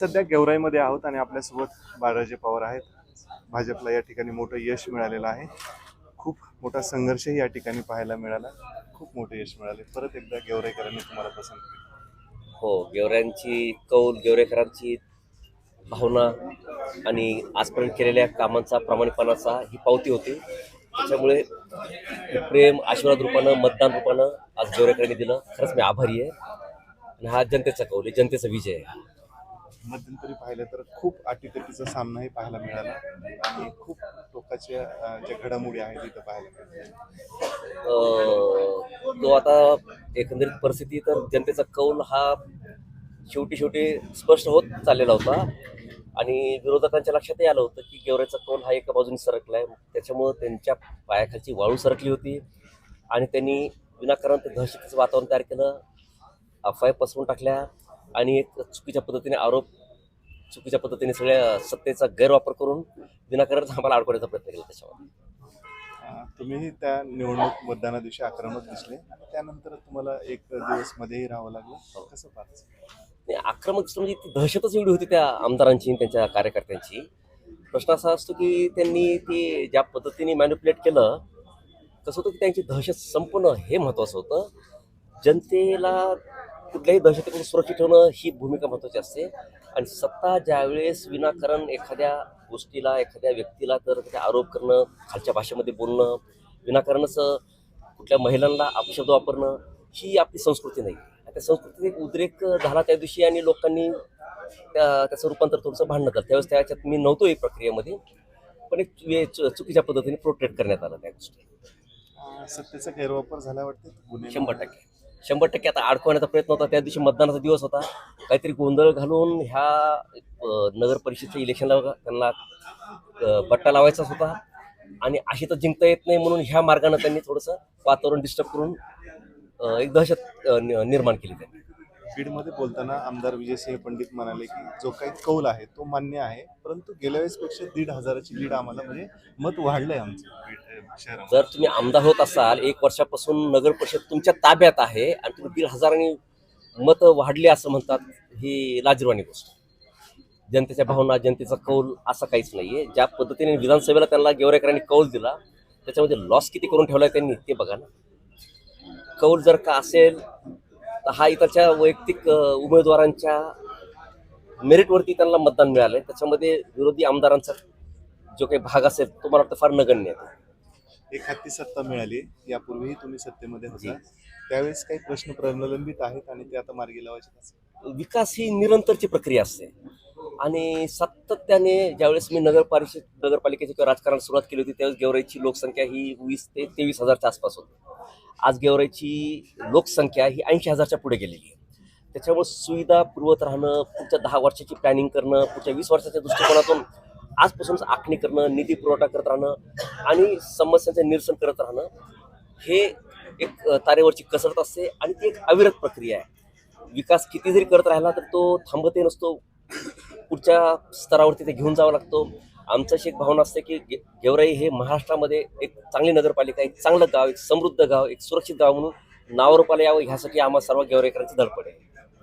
सध्या गेवराईमध्ये आहोत आणि आपल्यासोबत बाळराजे पवार आहेत. भाजपला या ठिकाणी मोठं यश मिळालेलं आहे. खूप मोठा संघर्षही या ठिकाणी पाहायला मिळाला. खूप मोठं यश मिळाले. परत एकदा गेवराईकरांनी तुम्हाला पसंत हो गेवऱ्यांची कौल गेवरेकरांची भावना आणि आजपर्यंत केलेल्या कामांचा प्रामाणिकपणाचा ही पावती होती. त्याच्यामुळे प्रेम आशीर्वाद रूपानं मतदान रूपानं आज गेवरेकरांनी दिलं. खरंच मी आभारी आहे. आणि हा जनतेचा कौल आहे. जनतेचा विजय आहे. मध्यंतरी पाहिलं तर खूप अटीतटीचा सामनाही पाहायला मिळाला. आणि खूप टोकाच्या ज्या घडामोडी आहेत तिथं पाहायला मिळाल्या. तो आता एकंदरीत परिस्थिती तर जनतेचा कौल हा शेवटी शेवटी स्पष्ट होत चाललेला होता. आणि विरोधकांच्या लक्षातही आलं होतं की गेवऱ्याचा कौल हा एका बाजूने सरकलाय. त्याच्यामुळं त्यांच्या पायाखालची वाळू सरकली होती. आणि त्यांनी विनाकारण ते दहशतीचं वातावरण तयार केलं. अफवा पसवून टाकल्या. आणि एक चुकीच्या पद्धतीने आरोप चुकीच्या पद्धतीने सगळ्या सत्तेचा गैरवापर करून विनाकारण आम्हाला अडकवण्याचा प्रयत्न केला त्याच्यावर. तुम्हीही त्या निवडणूक मतदाना दिवशी आक्रमक दिसले. आणि त्यानंतर तुम्हाला एक दिवस मध्येही राहावं लागलं. कसं पाहत आक्रमक म्हणजे ती दहशतच एवढी होती त्या आमदारांची आणि त्यांच्या कार्यकर्त्यांची. प्रश्न असा असतो की त्यांनी ते ज्या पद्धतीने मॅन्युप्युलेट केलं कसं होतं की त्यांची दहशत संपणं हे महत्त्वाचं होतं. जनतेला कुठल्याही दहशतीपासून सुरक्षित ठेवणं ही भूमिका महत्त्वाची असते. आणि सत्ता ज्यावेळेस विनाकारण एखाद्या गोष्टीला एखाद्या व्यक्तीला तर त्याचे आरोप करणं खालच्या भाषेमध्ये बोलणं विनाकारणच कुठल्या महिलांना अपशब्द वापरणं ही आपली संस्कृती नाही. त्या संस्कृतीत एक उद्रेक झाला त्या दिवशी आणि लोकांनी त्या त्याचं रूपांतर थोडंसं भांडणं झालं. त्यावेळेस त्याच्यात मी नव्हतो एक प्रक्रियेमध्ये पण एक वे- चु- चुकीच्या पद्धतीने प्रोटेक्ट करण्यात आलं त्या गोष्टी. सत्तेचा गैरवापर झाला वाटते शंभर टक्के. शंभर टक्के आता अडकवण्याचा प्रयत्न होता. त्या दिवशी मतदानाचा दिवस होता. काहीतरी गोंधळ घालून ह्या नगर परिषदच्या इलेक्शनला त्यांना बट्टा लावायचाच होता. आणि अशी तर जिंकता येत नाही म्हणून ह्या मार्गाने त्यांनी थोडंसं वातावरण डिस्टर्ब करून एक दहशत नि- निर्माण केली त्यांनी. बीडमध्ये बोलताना आमदार विजयसिंह पंडित म्हणाले की जो काही कौल आहे तो मान्य आहे परंतु गेल्या वेळेसपेक्षा दीड हजाराची लीड आम्हाला म्हणजे मत वाढलंय आमचं. शहरामध्ये जर तुम्ही आमदार होत असाल एक वर्षापासून नगर परिषद तुमच्या ताब्यात आहे आणि तुम्ही दीड हजारांनी मतं वाढली असं म्हणतात ही लाजिरवाणी गोष्ट. जनतेच्या भावना जनतेचा कौल असं काहीच नाहीये. ज्या पद्धतीने विधानसभेला त्यांना गेवरेकरांनी कौल दिला त्याच्यामध्ये लॉस किती करून ठेवलाय त्यांनी ते बघा ना. कौल जर का असेल हा इकडच्या वैयक्तिक उमेदवारांच्या मेरिटवरती त्यांना मतदान मिळालंय. त्याच्यामध्ये विरोधी आमदारांचा जो काही भाग असेल तो मला वाटतं फार नगण्य आहे. एक हाती सत्ता मिळाली. यापूर्वीही तुम्ही सत्तेमध्ये होता. त्यावेळेस काही प्रश्न प्रलंबित आहेत आणि ते आता मार्गी लावायचे. विकास ही निरंतरची प्रक्रिया असते. आणि सातत्याने ज्यावेळेस मी नगर परिषद नगरपालिकेची किंवा सुरुवात केली होती त्यावेळेस गेवराईची लोकसंख्या ही वीस ते तेवीस हजारच्या आसपास होती. आज गेवराईची लोकसंख्या ही ऐंशी हजारच्या पुढे गेलेली आहे. त्याच्यामुळे सुविधा पुरवत राहणं पुढच्या दहा वर्षाची प्लॅनिंग करणं पुढच्या वीस वर्षाच्या दृष्टिकोनातून आजपासूनच आखणी करणं निधी पुरवठा करत राहणं आणि समस्यांचं निरसन करत राहणं हे एक तारेवरची कसरत असते आणि ती एक अविरत प्रक्रिया आहे. विकास किती जरी करत राहिला तर तो थांबतही नसतो. पुढच्या स्तरावरती ते घेऊन जावं लागतो. आमचं अशी एक भावना असते की गे- गेवराई हे महाराष्ट्रामध्ये एक चांगली नगरपालिका एक चांगलं गाव एक समृद्ध गाव एक सुरक्षित गाव म्हणून नावरूपाला यावं ह्यासाठी आम्हा सर्व गेवराईकरांची धडपड आहे.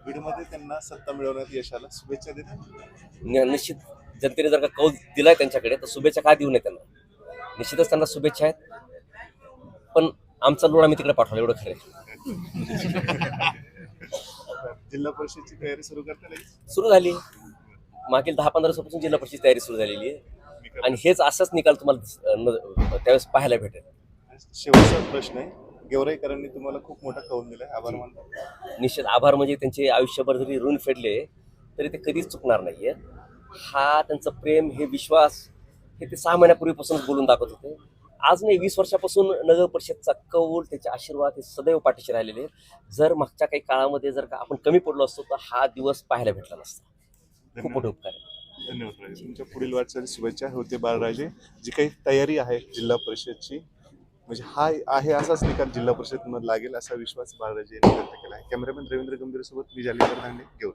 बीडमध्ये त्यांना सत्ता मिळवण्यात यश आलं शुभेच्छा देतात निश्चित जनतेने जर का कौल दिलाय त्यांच्याकडे तर शुभेच्छा का देऊ नये त्यांना? निश्चितच त्यांना शुभेच्छा आहेत. पण आमचा लोड आम्ही तिकडे पाठवला एवढं खरं. जिल्हा परिषदची तयारी सुरू करता सुरू झाली. मागील दहा पंधरा दिवसापासून जिल्हा परिषद तयारी सुरू झालेली आहे. आणि हेच असंच निकाल तुम्हाला त्यावेळेस पाहायला भेटेल. शेवटचा प्रश्न आहे. गेवराईकरांनी तुम्हाला खूप मोठा कौल दिलाय. आभार मानतो. निश्चित आभार म्हणजे त्यांचे आयुष्यभर जरी ऋण फेडले तरी ते कधीच चुकणार नाहीये. हा त्यांचं प्रेम हे विश्वास हे ते सहा महिन्यापूर्वीपासूनच बोलून दाखवत होते. आज नाही वीस वर्षापासून नगर परिषदचा कौल त्याचे आशीर्वाद हे सदैव पाठीशी राहिलेले. जर मागच्या काही काळामध्ये जर का आपण कमी पडलो असतो तर हा दिवस पाहायला भेटला नसता. खूप मोठे उपकार आहे. धन्यवाद. तुमच्या पुढील वाटचाली शुभेच्छा होते बाळराजे. जी काही तयारी आहे जिल्हा परिषदची म्हणजे हा आहे असाच निकाल जिल्हा परिषद लागेल असा विश्वास बाळराजे यांनी व्यक्त केला आहे. कॅमेरामॅन रवींद्र गंभीर सोबत मी जालिंदर दांडे घेऊन